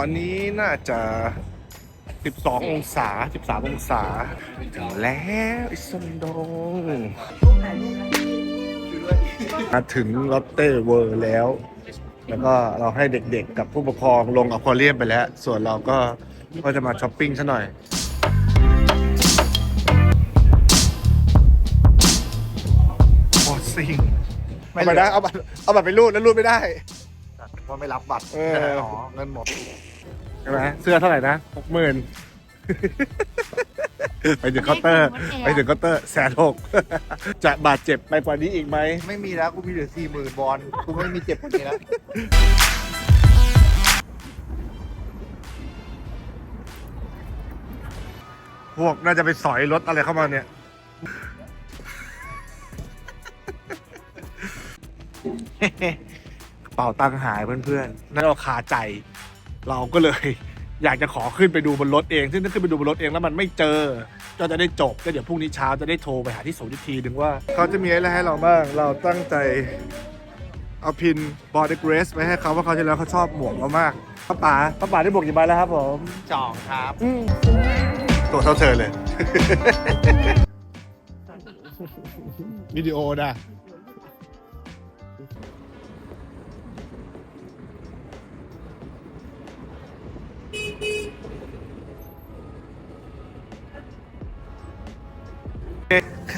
ตอนนี้น่าจะ 12 องศา 13 องศา ถึงแล้วอิสนดงมาถึงลอตเต้เวิร์แล้ว แล้วก็เราให้เด็กๆกับผู้ปกครองลงอควาเรียมไปแล้ว ส่วนเราก็ก็จะมาช้อปปิ้งซะหน่อยโอ้ซิงเอาไปนะเอาบัตรเอาบัตรไปรูดแล้วรูดไม่ได้ ว่าไม่รับบัตรเอออ๋ อเงินหมดใช่ไหมเสื้อเท่าไหร่นะหกหมื่นไปถึงเคาน์เตอร์ ไปถึงเคาน์เตอร์แสนหกจะบาดเจ็บไปกว่านี้อีกไหม ไม่มีแล้วกูมีเหลือสี่หมื่นบอลกูไม่มีเจ็บกว่านี้แล้วพวกน่าจะไปสอยรถอะไรเข้ามาเนี่ยกระ เป๋าตังค์หายเพื่อนๆนั่นเราคาใจ เราก็เลย อยากจะขอขึ้นไปดูบนรถเอง ซึ่งถ้าขึ้นไปดูบนรถเองแล้วมันไม่เจอ ก็จะได้จบก็เดี๋ยวพรุ่งนี้เช้าจะได้โทรไปหาที่ศูนย์อีกทีหนึ่งว่า เขาจะมีอะไรให้เราบ้าง เราตั้งใจเอาพินบอร์ดเกรสไปให้เขาว่าเขาจะแล้วเขาชอบหมวกเรามากป้าป๋าป้าป๋าได้หมวกกี่ใบแล้วครับผมจองครับตัวเท่าเธอเลย วิดีโอนะ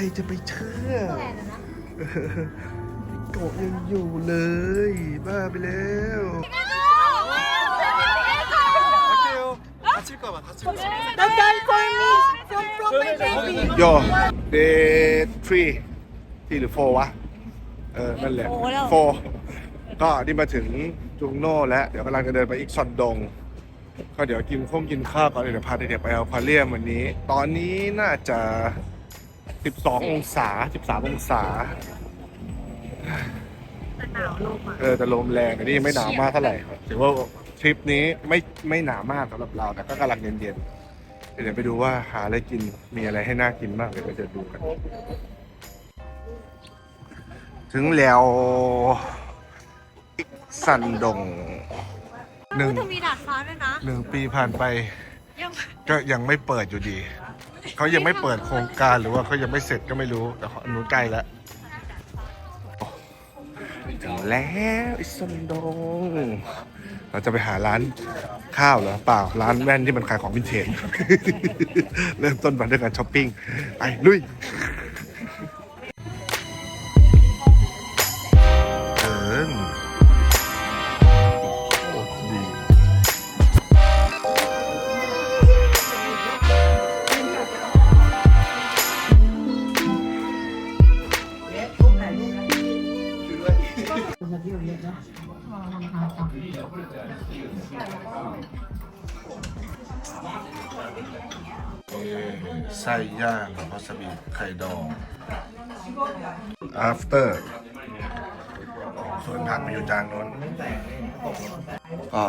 รจะไปเชื่อโกะยังอยู่เลย บ้าไปแล้ว Don't die for me from from my baby โยเดทรีที่หรือโฟวะ เออ นั่นแหละโฟแล้วโฟก็นี่มาถึงจุงโน่แล้ว เดี๋ยวกำลังจะเดินไปอีกซอนดง ก็เดี๋ยวกินข้งกินข้าวก่อนเดี๋ยวพาเด็กๆไปเอาควาเรียมวันนี้ ตอนนี้น่าจะ 12 องศา 13 องศาเออแต่ลมแรงอันนี้ยังไม่หนาวมากเท่าไหร่ถือว่าทริปนี้ไม่ไม่หนาวมากสำหรับเราแต่ก็กำลังเย็นๆเดี๋ยวไปดูว่าหาอะไรกินมีอะไรให้น่ากินบ้างเดี๋ยวไปเดินดูกัน ถึงแล้วอีกซันดงหนึ่งจะมีดาดฟ้าด้วยนะหนึ่งปีผ่านไป ยังก็ยังไม่เปิดอยู่ดี เขายังไม่เปิดโครงการหรือว่าเขายังไม่เสร็จก็ไม่รู้ แต่เขาอนุใกล้แล้วถึงแล้วอิสันดงเราจะไปหาร้านข้าวเหรอเปล่าร้านแว่นที่มันขายของวินเทจ เริ่มต้นวันด้วยการช้อปปิ้ง ไปลุยาซาบิไข่ดอง after ส่วนผักไปอยู่จานโน้นก็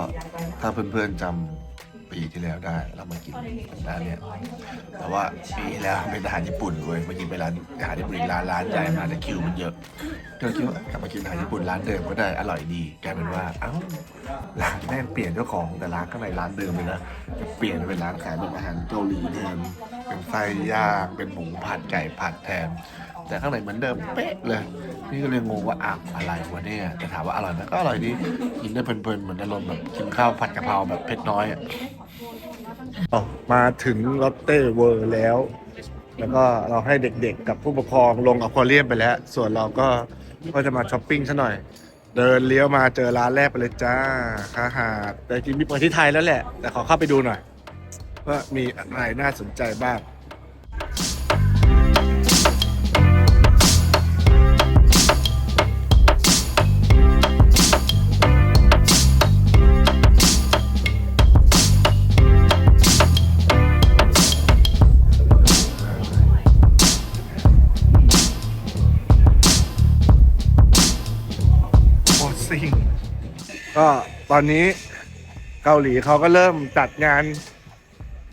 ถ้าเพื่อนๆจำปีที่แล้วได้ เรามากินร้านเนี้ยแต่ว่าปีที่แล้วเป็นอาหารญี่ปุ่นเว้ยมากินไปร้านอาหารญี่ปุ่นร้านร้านใหญ่มาแต่คิวมันเยอะก็เลยคิดว่ากลับมากินอาหารญี่ปุ่นร้านเดิมก็ได้อร่อยดีกลายเป็นว่าเอ้าร้านแม่งเปลี่ยนเจ้าของแต่ร้านข้างในร้านเดิมเลยนะเปลี่ยนเป็นร้านขายแบบอาหารเกาหลีแทน เป็นไส้ย่างเป็นหมูผัดไก่ผัดแทน แต่ข้างในเหมือนเดิมเป๊ะเลย นี่ก็เลยงงว่าอะอะไรวะเนี่ยแต่ถามว่าอร่อยไหมก็อร่อยดีกินได้เพลินๆเหมือนอารมณ์แบบกินข้าวผัดกะเพราแบบเผ็ดน้อยอะมาถึงลอตเต้เวิร์แล้ว แล้วก็เราให้เด็กๆกับผู้ปกครองลงอควาเรียมไปแล้ว ส่วนเราก็ก็จะมาช้อปปิ้งซะหน่อย เดินเลี้ยวมาเจอร้านแรกไปเลยจ้าอาหาแต่จริงมีเปิดที่ไทยแล้วแหละ แต่ขอเข้าไปดูหน่อย ว่ามีอะไรน่าสนใจบ้างโอซิงก็ตอนนี้เกาหลีเขาก็เริ่มจัดงาน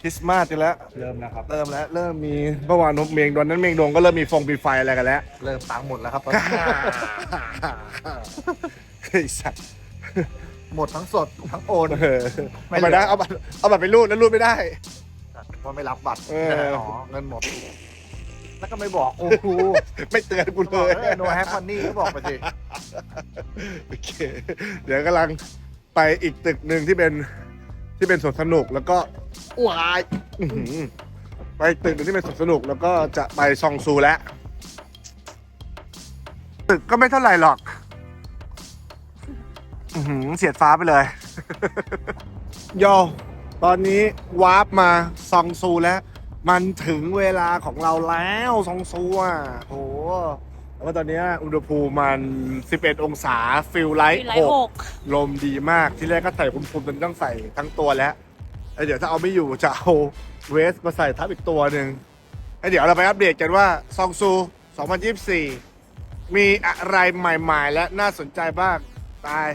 คริสต์มาสกันแล้ว เริ่มแล้วครับ เริ่มแล้ว เริ่มมีเมื่อวานนกเมียงดอนนั้นเมียงดงก็เริ่มมีฟงมีไฟอะไรกันแล้ว เริ่มตังค์หมดแล้วครับตอนไนี้อ้สัตว์หมดทั้งสดทั้งโอน เออเอาไปนะเอาบัตรเอาบัตรไปรูดแล้วรูดไม่ได้ เพราะไม่รับบัตรเอออ๋อเงินหมด แล้วก็ไม่บอกโอ้ครูไม่เตือนกูบอกเลยเออ no have money ก็บอกไปสิโอเค เดี๋ยวกำลังไปอีกตึกหนึ่งที่เป็นที่เป็นสวนสนุกแล้วก็ วายอื้อหือไปอีกตึกหนึ่งที่เป็นสวนสนุกแล้วก็จะไปซองซูแล้ว ตึกก็ไม่เท่าไหร่หรอกอื้อหือเสียดฟ้าไปเลย โยตอนนี้วาร์ปมาซองซูแล้ว มันถึงเวลาของเราแล้วซองซูอะโหแล้วก็ตอนเนี้ยอุณหภูมิมัน 11 องศาฟิลไลมีท์ไลหท์กหก ลมดีมากที่แรกก็ใส่คุมๆจนต้องใส่ทั้งตัวแล้ว แล้วเดี๋ยวถ้าเอาไม่อยู่จะเอาเวสมาใส่ทับอีกตัวหนึ่งแล้วเดี๋ยวเราไปอัปเดตกันว่าซองซู 2024 มีอะไรใหม่ๆ และน่าสนใจบ้าง ตาย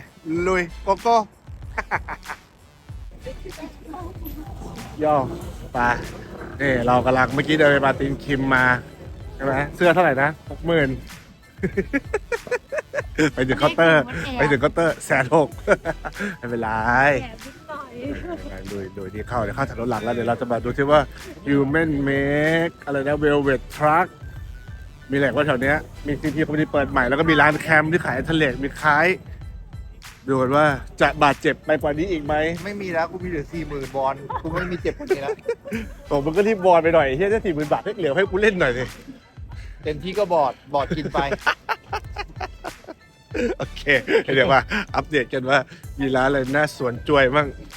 ลุย โกโก้ ย่อไปนี่เรากำลังเมื่อกี้เดินไปมาตินคิมมาใช่ไหมเสื้อเท่าไหร่นะหกหมื่นไปถึงเคาน์เตอร์ ไปถึงเคาน์เตอร์แสนหกไม่เป็นไร แอบ โดยโดยที่เข้าเดี๋ยวเข้าถนนหลักแล้วเดี๋ยวเราจะมาดูที่ว่า Human Make อะไรนะ Velvet Truck มีแหล่งว่าแถวเนี้ยมีซีพีคอมพานีเปิดใหม่แล้วก็มีร้านแคมป์ที่ขายทะเลมีขายดูกันว่าจะบาดเจ็บไปกว่านี้อีกไหมไม่มีแล้วกูมีเหลือสี่หมื่นบอลกูไม่มีเจ็บกว่านี้แล้วโอ้มึงก็รีบบอลไปหน่อยเฮียจะสี่หมื่นบาทให้เหลือให้กูเล่นหน่อยสิเต็มที่ก็บอดบอดกินไป โอเค เดี๋ยวมาอัปเดตกันว่ามีร้านอะไรน่าสวนจวยมั่งปัง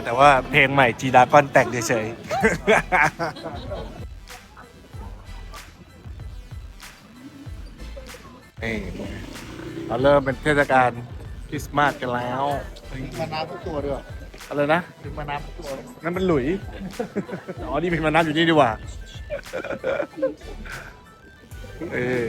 นเท่าไหร่นะแต่ว่าเพลงใหม่จีดาก้อนแต่งเฉยๆนี่เราเริ่มเป็นเทศกาลคริสต์มาสกันแล้วถึงมาน้ำทุกตัวด้วยอะไรนะถึงมาน้ำทุกตัวนั่นมันหลุย อ๋อ นี่เป็นมานับอยู่นี่ดีกว่า เออ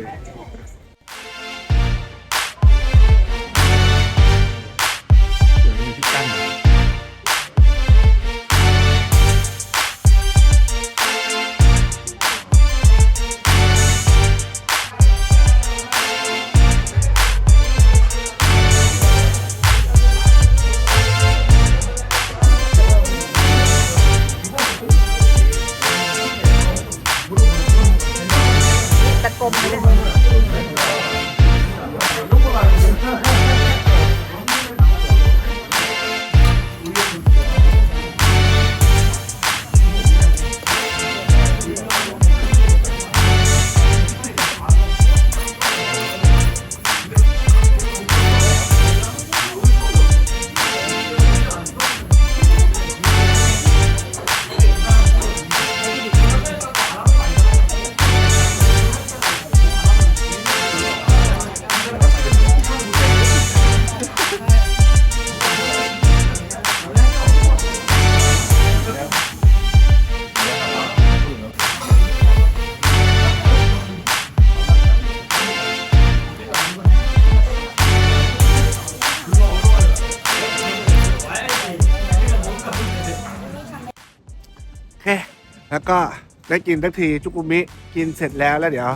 ได้กินทักทีจุกุมิ กินเสร็จแล้วแล้วเดี๋ยว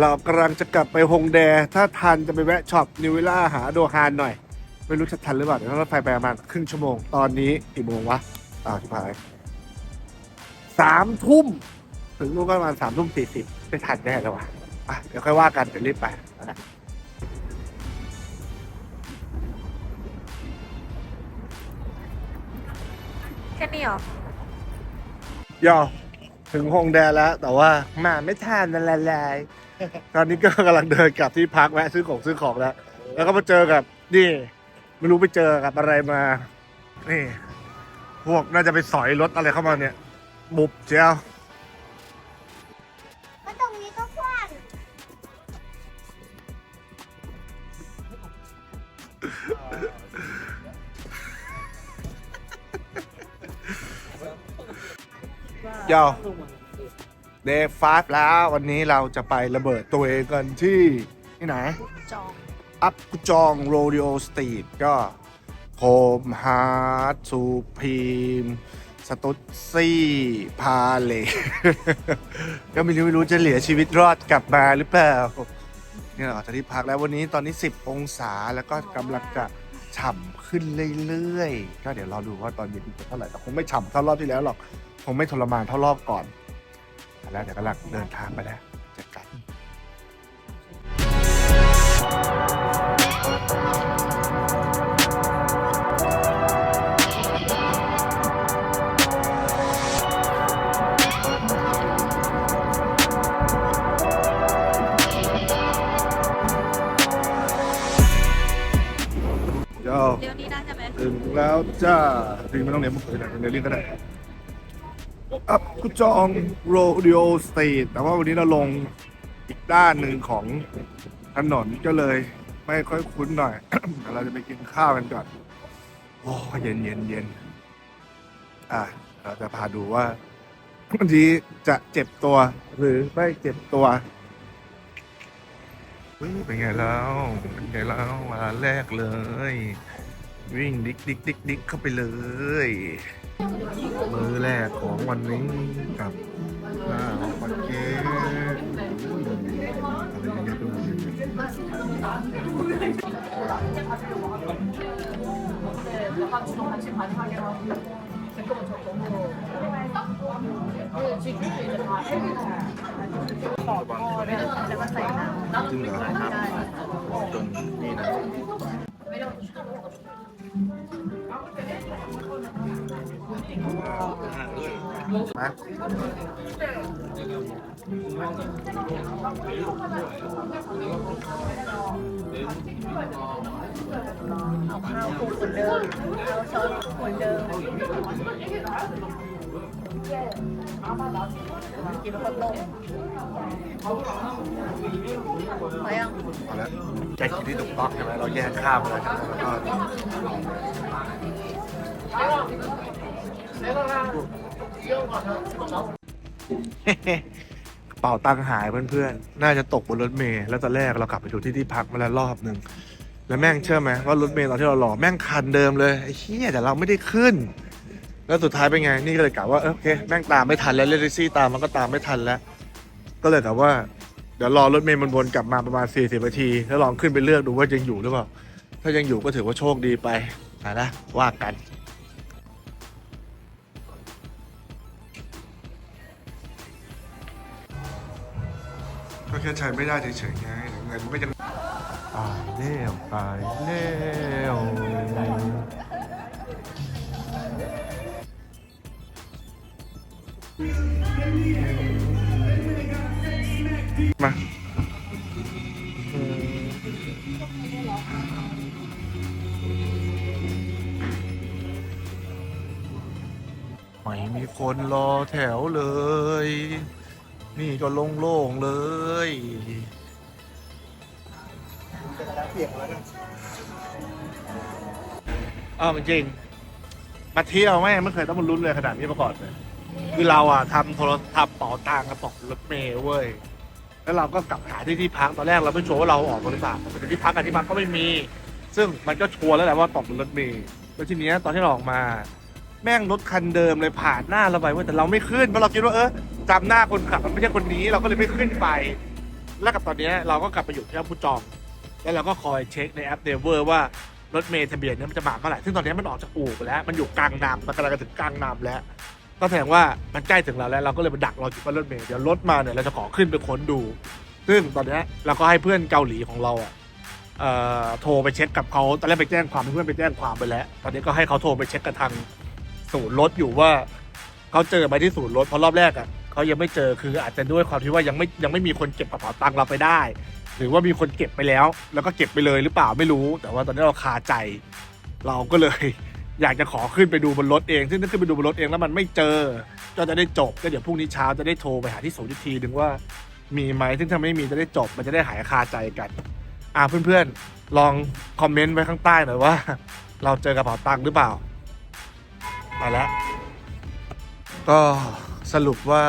เรากำลังจะกลับไปฮงแด ถ้าทันจะไปแวะช็อปนิววิล่าหาโดฮานหน่อย ไม่รู้จะทันหรือเปล่า เดี๋ยวรถไฟไปประมาณครึ่งชั่วโมง ตอนนี้กี่โมงวะอ้าวชิบหายสามทุ่ม ถึงนู่นก็ประมาณสามทุ่มสี่สิบไม่ทันแน่เลยวะอะเดี๋ยวค่อยว่ากันเดี๋ยวรีบไปนะแค่นี้เหรอย่อ ถึงฮงแดแล้ว แต่ว่ามาไม่ทันละลายตอนนี้ก็กำลังเดินกลับที่พักแวะซื้อของซื้อของแล้ว แล้วก็มาเจอกับนี่ไม่รู้ไปเจอกับอะไรมา นี่ พวกน่าจะไปสอยรถอะไรเข้ามาเนี่ย บุบเจ้าก็ตรงนี้ก็กว้างเจ้า เดย์ฟแล้ววันนี้เราจะไประเบิดตัวเองกันที่ที่ไหน จองอัพกุจองโรดิโอสตรีทก็โฮมฮาร์ดซูพีมสตุตซี่พาเลก็ไม่รู้ไม่รู้จะเหลือชีวิตรอดกลับมาหรือเปล่าเนี่ยเราออกจากที่พักแล้ววันนี้ตอนนี้ 10 องศาแล้วก็กำลังจะฉ่ำขึ้นเรื่อยๆ ก็เดี๋ยวรอดูว่าตอนเย็นจะเท่าไหร่แต่คงไม่ฉ่ำเท่ารอบที่แล้วหรอก คงไม่ทรมานเท่ารอบก่อน แล้วเดี๋ยวกำลังเดินทางไปแล้วเจอกันโยเดี๋ยวนี้น่าจะเป็นถึงแล้วจ้าถึงไม่ต้องเรียนมุกเลยนะเรียนเรียนก็ได้ อัพกุจองโรดิโอสตรีทแต่ว่าวันนี้เราลงอีกด้านหนึ่งของถนนก็เลยไม่ค่อยคุ้นหน่อยเดี๋ยวเราจะไปกินข้าวกันก่อน โอ้เย็นเย็นเย็นอะ เราจะพาดูว่าวันนี้จะเจ็บตัว หรือไม่เจ็บตัวเป็นไงแล้วเป็นไงแล้วมาแรกเลย วิ่งดิกดิกดิกดิกเข้าไปเลย มือแรกของวันนี้กับข้าวปักเก้อะไรอย่างเงี้ยดูจริงเหรอครับจน มาเอาข้าวคลุกเหมือนเดิมเอาช้อนคลุกเหมือนเดิมกินข้าวต้มพอยังเอาละแกกินที่ถูกต้องใช่ไหมเราแยกข้าวไปแล้วแล้วก็ กระเป๋าตังค์หายเพื่อนๆ น่าจะตกบนรถเมล์แล้วตอนแรกเรากลับไปดูที่ที่พักมาแล้วรอบหนึ่ง แล้วแม่งเชื่อไหมว่ารถเมล์ตอนที่เรารอแม่งคันเดิมเลยไอ้เหี้ยแต่เราไม่ได้ขึ้น แล้วสุดท้ายเป็นไง นี่ก็เลยกะว่าเออโอเคแม่งตามไม่ทันแล้วเรยกแท็กซี่ตามมันก็ตามไม่ทันแล้ว ก็เลยแต่ว่าเดี๋ยวรอรถเมล์มันวนกลับมาประมาณ 40นาที แล้วลองขึ้นไปเลือกดูว่ายังอยู่หรือเปล่า ถ้ายังอยู่ก็ถือว่าโชคดีไปนะว่ากัน แค่ใช้ไม่ได้เฉยๆไงเงินไม่ยังตายแล้วตายแล้วมาไม่มีคนรอแถวเลย นี่ก็โล่งๆเลยอ้าวมันจริง มาเที่ยวแม่ไม่เคยต้องมาลุ้นเลยขนาดนี้มาก่อนเลยคือเราอะทำโทรทัศน์เป๋าตังกระป๋องรถเมล์เว้ย แล้วเราก็กลับหาที่ที่พักตอนแรกเราไม่ชัวร์ว่าเราออกบริษัทแต่ที่พักกับที่พักก็ไม่มี ซึ่งมันก็ชัวร์แล้วแหละว่าตกบนรถเมล์แล้วทีเนี้ยตอนที่เราออกมา แม่งรถคันเดิมเลยผ่านหน้าเราไปเว้ยแต่เราไม่ขึ้นเพราะเราคิดว่าเออจำหน้าคนขับมันไม่ใช่คนนี้เราก็เลยไม่ขึ้นไป แล้วกับตอนนี้เราก็กลับไปอยู่ที่อัมพูจอง แล้วเราก็คอยเช็คในแอปเดเวอร์ว่ารถเมล์ทะเบียนนี่ยมันจะมาเมื่อไหร่ซึ่งตอนนี้มันออกจากอู่ไปแล้ว มันอยู่กลางน้ำมันกำลังจะถึงกลางน้ำแล้ว ก็แสดงว่ามันใกล้ถึงเราแล้ว เราก็เลยมาดักรออยู่บนรถเมล์เดี๋ยวรถมาเนี่ยเราจะขอขึ้นไปค้นดู ซึ่งตอนนี้เราก็ให้เพื่อนเกาหลีของเราอะเอ่อโทรไปเช็คกับเขาตอนแรกไปแจ้งความเพื่อนไปแจ้งความไปแล้ว ตอนนี้ก็ให้เขาโทรไปเช็คกับทาง ศูนย์รถอยู่ว่าเขาเจอไหมที่ศูนย์รถเพราะรอบแรกอะเขายังไม่เจอคืออาจจะด้วยความที่ว่ายังไม่ยังไม่มีคนเก็บกระเป๋าตังค์เราไปได้ หรือว่ามีคนเก็บไปแล้ว แล้วก็เก็บไปเลยหรือเปล่าไม่รู้ แต่ว่าตอนนี้เราคาใจ เราก็เลย อยากจะขอขึ้นไปดูบนรถเอง ซึ่งถ้าขึ้นไปดูบนรถเองแล้วมันไม่เจอ ก็จะได้จบก็เดี๋ยวพรุ่งนี้เช้าจะได้โทรไปหาที่ศูนย์อีกทีหนึ่งว่า มีไหมซึ่งถ้าไม่มีจะได้จบ มันจะได้หายคาใจกัน อ่าเพื่อนๆลองคอมเมนต์ไว้ข้างใต้หน่อยว่า เราเจอกระเป๋าตังค์หรือเปล่า มาแล้ว ก็สรุปว่า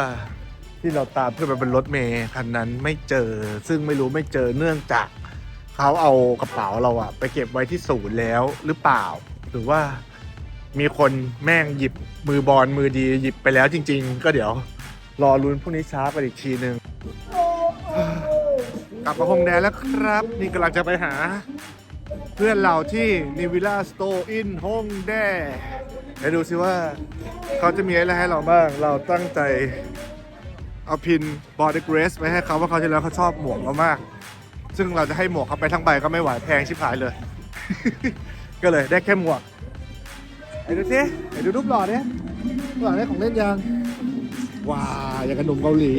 ที่เราตามเพื่อนไปบนรถเมย์คันนั้นไม่เจอ ซึ่งไม่รู้ไม่เจอเนื่องจากเขาเอากระเป๋าเราอะไปเก็บไว้ที่ศูนย์แล้วหรือเปล่า หรือว่ามีคนแม่งหยิบมือบอลมือดีหยิบไปแล้วจริง ๆ ก็เดี๋ยวรอลุ้นพรุ่งนี้เช้าไปอีกทีหนึ่งกลับมาฮงแดนแล้วครับ นี่กำลังจะไปหา เพื่อนเราที่นิวิล่าสโตอินฮงแด ดี๋ยวดูสิว่าเขาจะมีอะไรให้เราบ้าง เราตั้งใจเอาพินบอดเกรสไปให้เขาว่าเขาที่แล้วเขาชอบหมวกเรามาก ซึ่งเราจะให้หมวกเขาไปทั้งใบก็ไม่ไหวแพงชิบหายเลย ก็เลยได้แค่หมวกไอ้ดูสิไอ้ดูรูปหล่อเนี่ยหล่อได้ของเล่นยังว้าอย่างกับหนุ่มเกาหลี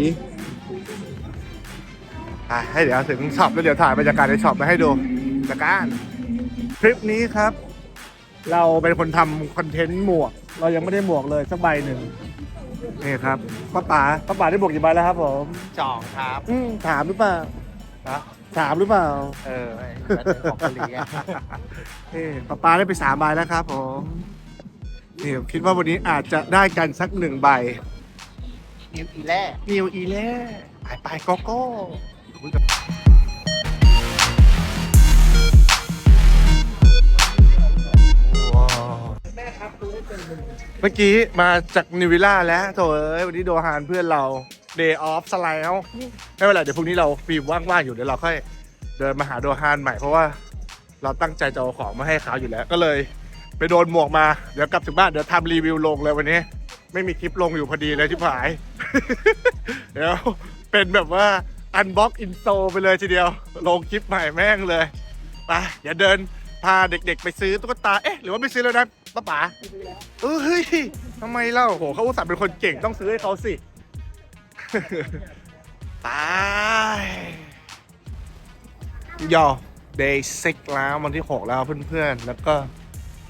อะให้เดี๋ยวถึงช็อปแล้วเดี๋ยวถ่ายบรรยากาศในช็อปมาให้ดูจากการคลิปนี้ครับ เราเป็นคนทำคอนเทนต์หมวก เรายังไม่ได้หมวกเลยสักใบหนึ่งนี่ครับป้าป๋าป้าป๋าได้หมวกกี่ใบแล้วครับผมจองครับอืมถามหรือเปล่านะถามหรือเปล่า เออไอ้แบบเป็นของเกาหลีอะนี่ป้าป๋าได้ไปสามใบแล้วครับผมนี่คิดว่าวันนี้อาจจะได้กันสักหนึ่งใบนิวอีแล่นิวอีเล่ไปไปโกโก้ มื่อกี้มาจากนิวิล่าแล้วโถเอ้ยวันนี้โดฮานเพื่อนเรา Day off สไลด์ไม่เป็นไรเดี๋ยวพรุ่งนี้เราฟิล์มว่างๆอยู่เดี๋ยวเราค่อยเดินมาหาโดฮานใหม่เพราะว่าเราตั้งใจจะเอาของมาให้เขาอยู่แล้วก็เลย ไปโดนหมวกมาเดี๋ยวกลับถึงบ้านเดี๋ยวทำรีวิวลงเลยวันนี้ ไม่มีคลิปลงอยู่พอดีเลยที่ผาย เดี๋ยวเป็นแบบว่าอันบ็อกอินโซไปเลยทีเดียว ลงคลิปใหม่แม่งเลยไปเดี๋ยวเดินพาเด็กๆ ไปซื้อตุ๊กตาเอ๊ะหรือว่าไม่ซื้อแล้วนะ ป้าป๋าเออเฮ้ยทำไมเล่าโหเขาอุตส่าห์เป็นคนเก่งต้องซื้อให้เขาสิ ตายยอ day six แล้ววันที่6แล้วเพื่อนๆ แล้วก็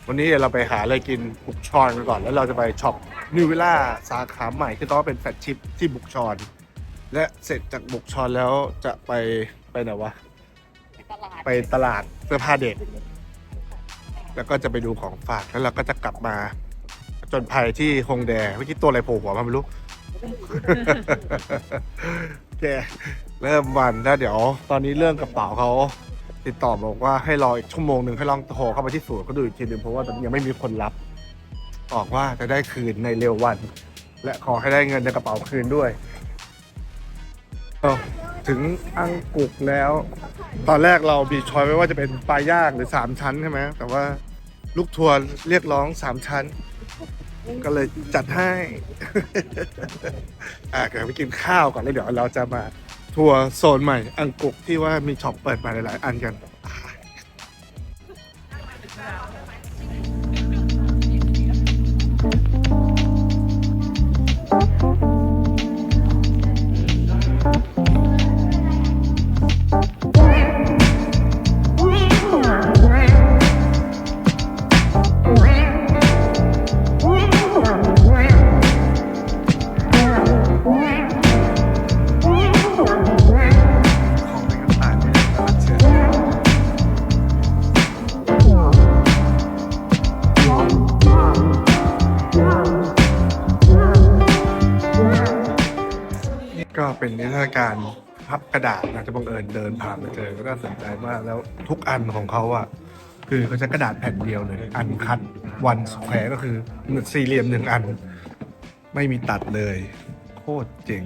วันนี้เดี๋ยวเราไปหาอะไรกินบุกชอนกันก่อน แล้วเราจะไปช็อปนิววิล่าสาขาใหม่ที่ต้องเป็นแฟลกชิพที่บุกชอน และเสร็จจากบุกชอนแล้วจะไปไปไหนวะ ไปตลาดเสื้อผ้าเด็ก แล้วก็จะไปดูของฝากแล้วเราก็จะกลับมาจนภัยที่ฮงแดเมื่อกี้ตัวอะไรโผล่หัวมาไม่รู้โอเคเริ่มวันแล้วเดี๋ยว ตอนนี้เรื่องกระเป๋าเขาติดต่อบอกว่าให้รออีกชั่วโมงหนึ่งให้ลองโทรเข้าไปที่ศูนย์ก็ดูอีกทีหนึ่งเพราะว่าตอนนี้ยังไม่มีคนรับบอกว่าจะได้คืนในเร็ววัน และขอให้ได้เงินในกระเป๋าคืนด้วยเอ ถึงอังกุกแล้ว ตอนแรกเราบีชอยไว้ว่าจะเป็นปลาย่างหรือสามชั้นใช่ไหมแต่ว่าลูกทัวร์เรียกร้องสามชั้น ก็เลยจัดให้ อะเดี๋ยวไปกินข้าวก่อนแล้วเดี๋ยวเราจะมาทัวร์โซนใหม่อังกุกที่ว่ามีช็อปเปิดมาหลายๆ อันกัน เป็นนิทรรศการพับกระดาษนะจะบังเอิญเดินผ่านมาเจอก็น่าสนใจมากแล้วทุกอันของเขาอะคือเขาใช้กระดาษแผ่นเดียวเลย อันคัดวันสแควร์ก็คือหนึ่งสี่เหลี่ยมหนึ่งอัน ไม่มีตัดเลย โคตรเจ๋ง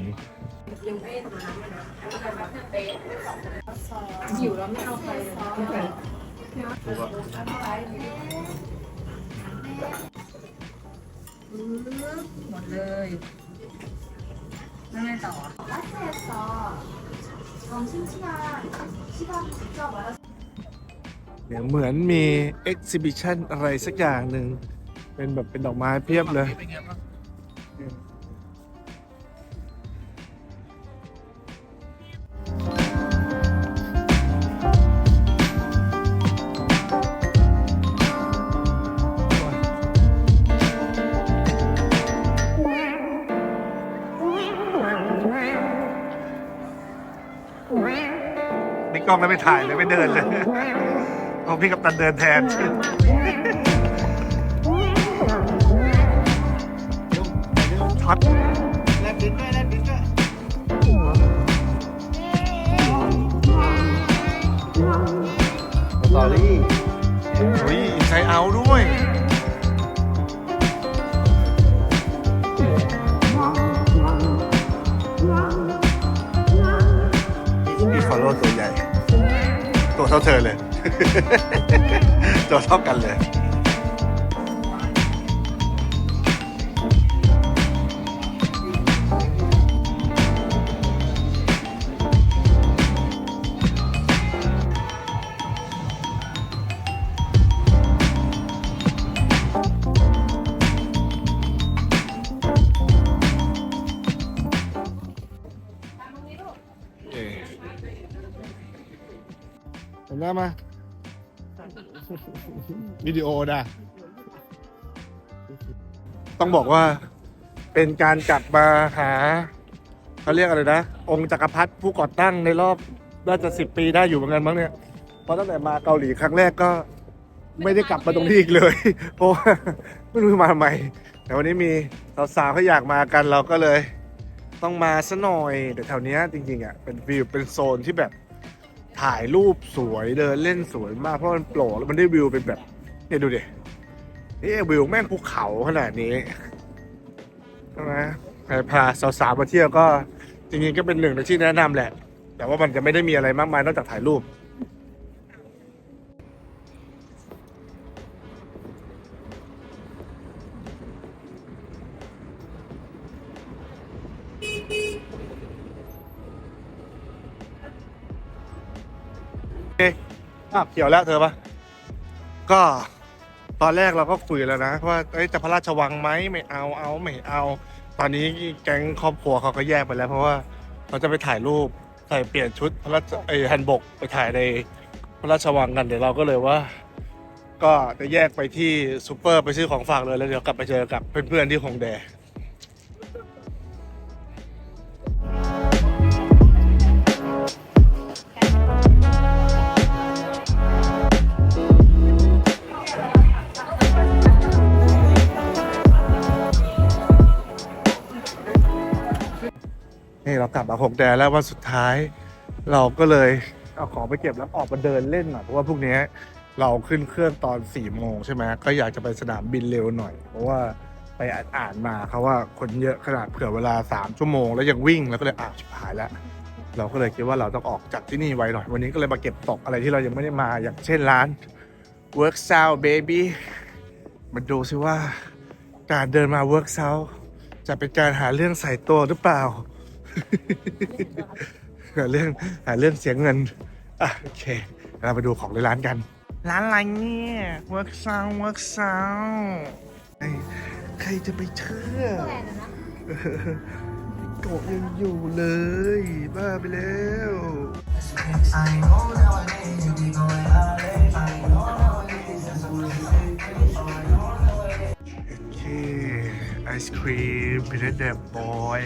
หมดเลย แล้วไงต่อเดี๋ยวเหมือนมีเอ็กซิบิชันอะไรสักอย่างหนึ่ง เป็นแบบเป็นดอกไม้เพียบเลย เกล้องแล้วไม่ถ่ายเลยไม่เดินเลยเอาพี่กับตันเดินแทนช็อต เท่าเธอเลย ตัวเท่ากันเลย เห็นหน้ามาวิดีโอนะต้องบอกว่าเป็นการกลับมาหาเขาเรียกอะไรนะ องค์จักรพรรดิผู้ก่อตั้งในรอบน่าจะสิบปีได้อยู่เหมือนกันมั้งเนี่ย เพราะตั้งแต่มาเกาหลีครั้งแรกก็ไม่ได้กลับมาตรงนี้อีกเลย เพราะว่าไม่รู้มาทำไมแต่วันนี้มีสาวๆเขาอยากมากันเราก็เลย ต้องมาซะหน่อยแต่แถวเนี้ยจริงๆอะเป็นวิวเป็นโซนที่แบบ ถ่ายรูปสวยเดินเล่นสวยมากเพราะมันโปร่งแล้วมันได้วิวเป็นแบบเนี่ยดูดินี่วิวแม่งภูเขาขนาดนี้ใช่ไหมใครพาสาวๆมาเที่ยวก็จริงๆก็เป็นหนึ่งในที่แนะนำแหละ แต่ว่ามันจะไม่ได้มีอะไรมากมายนอกจากถ่ายรูป อ๊ะอ้าวเขียวแล้วเธอปะก็ตอนแรกเราก็คุยแล้วนะว่าเอ้ยจะพระราชวังไหมไม่เอาเอาไม่เอา ตอนนี้แก๊งครอบครัวเขาก็แยกไปแล้วเพราะว่าเราจะไปถ่ายรูปใส่เปลี่ยนชุดพระราชไอฮันบกไปถ่ายในพระราชวังกันเดี๋ยวเราก็เลยว่า ก็จะแยกไปที่ซูเปอร์ไปซื้อของฝากเลยแล้วเดี๋ยวกลับไปเจอกับเพื่อนๆที่ฮงแด เรากลับมาหกแดนแล้ววันสุดท้าย เราก็เลยเอาของไปเก็บแล้วออกมาเดินเล่นหน่อยเพราะว่าพรุ่งนี้เราขึ้นเครื่องตอน4ี่โมงใช่ไหมก็อยากจะไปสนามบินเร็วหน่อย เพราะว่าไปอ่านมาเขาว่าคนเยอะขนาดเผื่อเวลา 3 ชั่วโมง แล้วยังวิ่งแล้วก็เลยอ้าวชิบหายแล้วเราก็เลยคิดว่าเราต้องออกจากที่นี่ไวหน่อย วันนี้ก็เลยมาเก็บตกอะไรที่เรายังไม่ได้มาอย่างเช่นร้าน Work Sound Baby มาดูซิว่าการเดินมา Work Sound จะเป็นการหาเรื่องใส่ตัวหรือเปล่า หาเรื่องหาเรื่องเสียเงินอะโอเคเราไปดูของในร้านกัน ร้านอะไรเนี่ย work sound work sound ใครใครจะไปเชื่อโกะยังอยู่เลย บ้าไปแล้วโอเคไอศครีมพีเดอร์บอย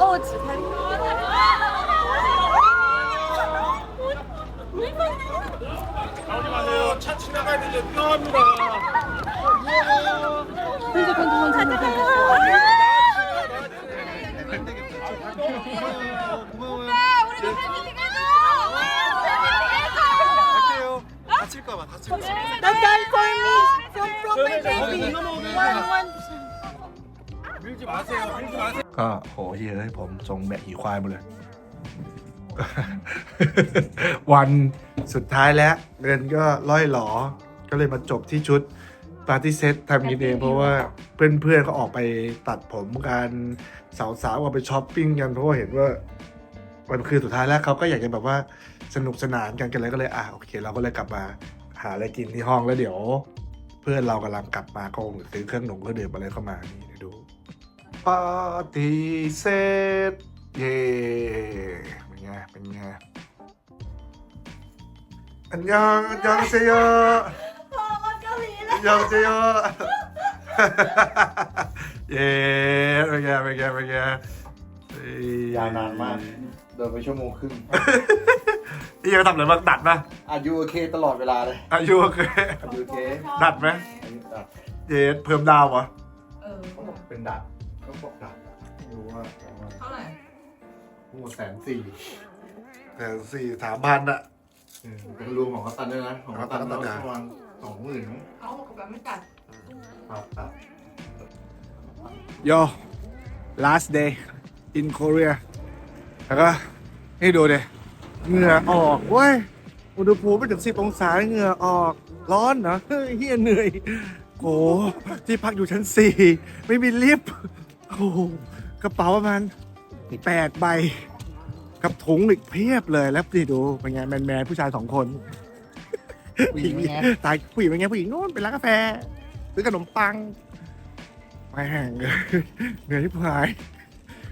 어, 진짜 잘. 다칠까봐 다칠까봐. That's all for me. From my baby. One, one. ก็โหเฮ้ยผมทรงแบะหีควายหมดเลย วันสุดท้ายแล้วเงินก็ล่อยหลอ ก็เลยมาจบที่ชุดปาร์ตี้เซตทำกินเองเพราะว่าเพื่อนๆเขาออกไปตัดผมกันสาวๆก็ไปช้อปปิ้งกันเพราะว่าเห็นว่าวันคืนสุดท้ายแล้วเขาก็อยากจะแบบว่าสนุกสนานกันกันเลยก็เลยอะโอเค เราก็เลยกลับมาหาอะไรกินที่ห้องแล้วเดี๋ยว เพื่อนเรากำลังกลับมาก็คงซื้อเครื่องหนงเครื่องดื่มอะไรเข้ามานี่เดี๋ยวดู ปาฏิเสธเย่เป็นไง เป็นไง อันยังอันยังเซโยพอมันเกาหลีอัแล้วนยังเซโยเย่เป็นไงเป็นไงเป็นไงเอ้ยาวนานมาก เดินไปชั่วโมงครึ่ง นี่ยังทำอะไรบ้างดัดปะอายุโอเคตลอดเวลาเลย อายุโอเคอายุโอเคดัดไหมอายุดัดเย็ดเพิ่มดาวเหรอ เออเขาบอกเป็นดัด เขาบอกดัดไม่รู้ว่าแต่ว่าเท่าไหร่ทั้งหมดแสนสี่แต่สี่สามพันอะ เออเป็นรวมของกัปตันด้วยนะของกัปตันของกัปตันเราประมาณสองหมื่นมั้งเขาบอกกับแบบไม่ตัดครับครับโย last day in Korea แล้วก็นี่ดูดิเหงื่อออกเว้ย อุณหภูมิไม่ถึงสิบองศาเหงื่อออก ร้อนเหรอเฮ้ยเฮียเหนื่อย โอ้ที่พักอยู่ชั้นสี่ไม่มีลิฟต์ โอ้โหกระเป๋าประมาณแปดใบ กับถุงอีกเพียบเลยแล้วนี่ดูเป็นไงแมนแมนๆผู้ชายสองคนผู้หญิงเป็นไง ตายผู้หญิงเป็นไงผู้หญิงโน่นไปร้านกาแฟซื้อขนมปังแม่งเหนื่อยที่พาย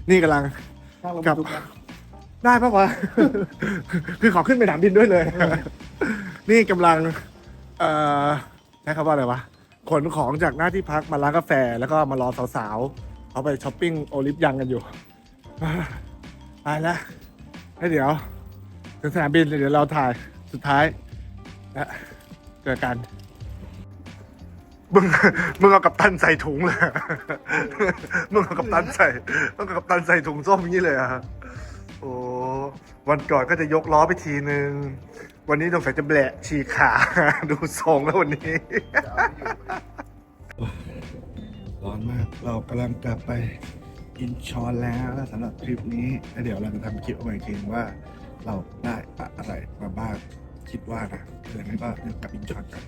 นี่กำลังกับได้ปะวะ คือขอขึ้นไปสนามบินด้วยเลย นี่กำลัง เอ่อใช้คำว่าอะไรวะ ขนของจากหน้าที่พักมาร้านกาแฟ แล้วก็มารอสาวๆ เขาไปช้อปปิ้งโอลิฟยังกันอยู่ไปแล้วแล้เดี๋ยวถึงสนามบินเดี๋ยวเราถ่ายสุดท้ายและเจอกัน มึงมึงเอากับตันใส่ถุงเลย มึงเอากับตันใส่มึงเอากับตันใส่ถุงส้มอย่างนี้เลยอะโอ้วันก่อนก็จะยกล้อไปทีนึง วันนี้ต้องใส่จะแบะฉีกขา ดูทรงแล้ววันนี้ ร้อนมาก เรากำลังกลับไปอินชอนแล้วสำหรับทริปนี้แล้วเดี๋ยวเราจะทำคลิปออกมาอีกทีว่า เราได้อะไรมาบ้างคิดว่านะเดี๋ยวนี้ก็เดี๋ยวกลับกินชอนกัน